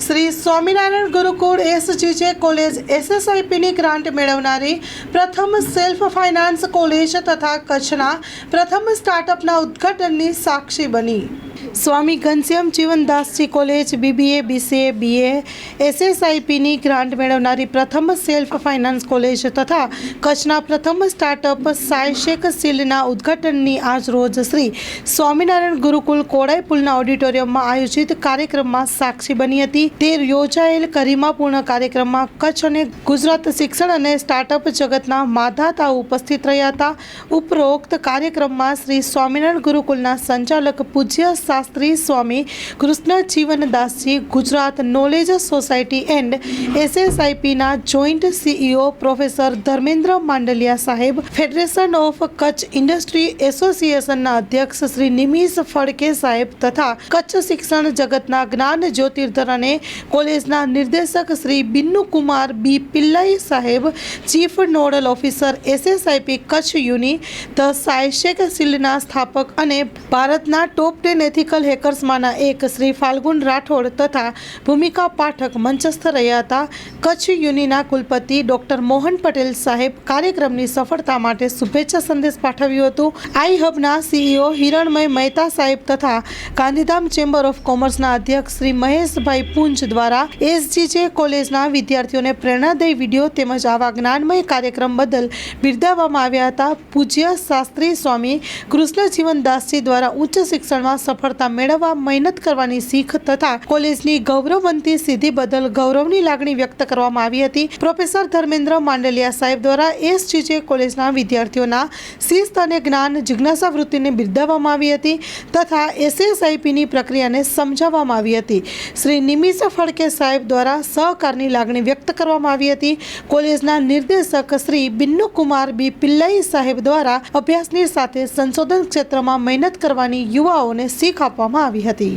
Shri Swaminarayan Gurukul SGJ college એસએસઆઈપીની grant મેળવનારી પ્રથમ સેલ્ફ ફાઇનાન્સ કોલેજ તથા કચ્છના પ્રથમ સ્ટાર્ટઅપના ઉદ્ઘાટનની સાક્ષી બની. Swami Ghanshyam Jivandasji college BBA BCA BA એસએસઆઈપીની grant મેળવનારી પ્રથમ સેલ્ફ ફાઇનાન્સ કોલેજ તથા કચ્છના પ્રથમ સ્ટાર્ટઅપ સાયશેક સીલના ઉદ્ઘાટનની આજ રોજ શ્રી સ્વામિનારાયણ ગુરુકુલ કોડાઈ પુલના ઓડિટોરિયમમાં આયોજિત કાર્યક્રમમાં સાક્ષી બની હતી. તે યોજાયેલ ગરિમાપૂર્ણ કાર્યક્રમમાં કચ્છ અને ગુજરાત શિક્ષણ અને સ્ટાર્ટઅપ જગતના માધાતાઓ ઉપસ્થિત રહ્યા હતા. ઉપરોક્ત કાર્યક્રમમાં શ્રી સ્વામિનારાયણ ગુરુકુલના સંચાલક પૂજ્ય Shastri Swami Krishna Jivandasji Gujarat knowledge society and એસએસઆઈપીના joint CEO professor Dharmendra Mandaliya saheb federation of Kutch industry એસોસિએશનના અધ્યક્ષ શ્રી નિમિષ ફડકે સાહેબ તથા કચ્છ શિક્ષણ જગતના જ્ઞાન જ્યોતિર્ધર અને કોલેજના નિર્દેશક Shri બિન્નુ Kumar B Pillai saheb chief nodal officer SSIP Kutch uni the સાયશેક શિલ્ડના સ્થાપક અને ભારતના ટોપ ટેન એથિકલ હેકર્સમાંના એક શ્રી ફાલ્ગુન રાઠોડ તથા ભૂમિકા પાઠક મંચસ્થ રહ્યા હતા. કચ્છ યુનિના કુલપતિ ડોક્ટર મોહન પટેલ સાહેબ કાર્યક્રમની સફળતા માટે શુભેચ્છા સંદેશ પાઠવ્યું હતું. આઈ હબના સીઈઓ હિરણમય મહેતા સાહેબ તથા ગાંધીધામ ચેમ્બર ઓફ કોમર્સના અધ્યક્ષ શ્રી મહેશભાઈ પુંજ દ્વારા એસજીજે કોલેજના વિદ્યાર્થીઓને પ્રેરણાદાયી વીડિયો તેમજ આવા જ્ઞાનમય કાર્યક્રમ બદલ બિરદાવવામાં આવ્યા હતા. પૂજ્ય શાસ્ત્રી સ્વામી કૃષ્ણ જીવનદાસજી દ્વારા ઉચ્ચ શિક્ષણમાં સફળતા મેળવવા મહેનત કરવાની શીખ તથા કોલેજની ગૌરવવંતી સિદ્ધિ બદલ ગૌરવની લાગણી વ્યક્ત કરવામાં આવી હતી. પ્રોફેસર ધર્મેન્દ્ર માંડલિયા સાહેબ દ્વારા એસજીજે કોલેજના વિદ્યાર્થીઓના શિસ્ત અને જ્ઞાન જિજ્ઞાસા વૃત્તિને બિરદાવવામાં આવી હતી તથા એસએસઆઈપીની પ્રક્રિયાને સમજાવવામાં આવી હતી. શ્રી નિમિષ ફડકે સાહેબ દ્વારા સહકારની લાગણી વ્યક્ત કરવામાં આવી હતી. કોલેજના નિર્દેશક શ્રી બિન્નુ કુમાર બી પિલ્લાઈ સાહેબ દ્વારા અભ્યાસની સાથે સંશોધન ક્ષેત્રમાં મહેનત કરવાની યુવાઓને શીખ આપવામાં આવી હતી.